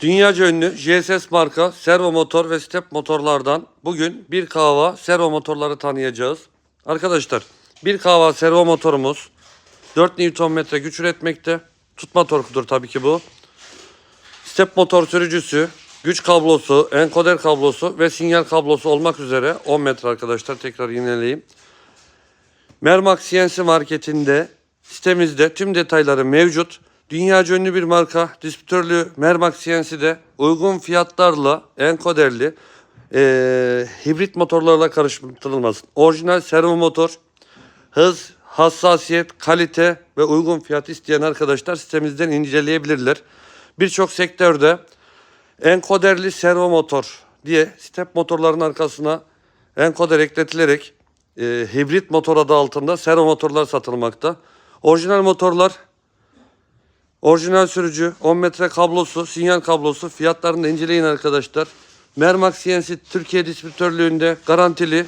Dünyaca ünlü JSS marka servo motor ve step motorlardan bugün bir kahva servo motorları tanıyacağız. Arkadaşlar bir kahva servo motorumuz 4 Nm güç üretmekte. Tutma torkudur tabii ki bu. Step motor sürücüsü, güç kablosu, enkoder kablosu ve sinyal kablosu olmak üzere 10 metre arkadaşlar tekrar yineleyeyim. Mermax CNC marketinde sitemizde tüm detayları mevcut. Dünyaca ünlü bir marka distribütörlü Mermax CNC'de uygun fiyatlarla enkoderli eee, hibrit motorlarla karıştırılmasın. Orijinal servo motor, hız, hassasiyet, kalite ve uygun fiyat isteyen arkadaşlar sitemizden inceleyebilirler. Birçok sektörde enkoderli servo motor diye step motorların arkasına enkoder ekletilerek e, hibrit motor adı altında servo motorlar satılmakta. Orijinal motorlar orijinal sürücü, 10 metre kablosu, sinyal kablosu fiyatlarını inceleyin arkadaşlar. Mermax CNC Türkiye distribütörlüğünde garantili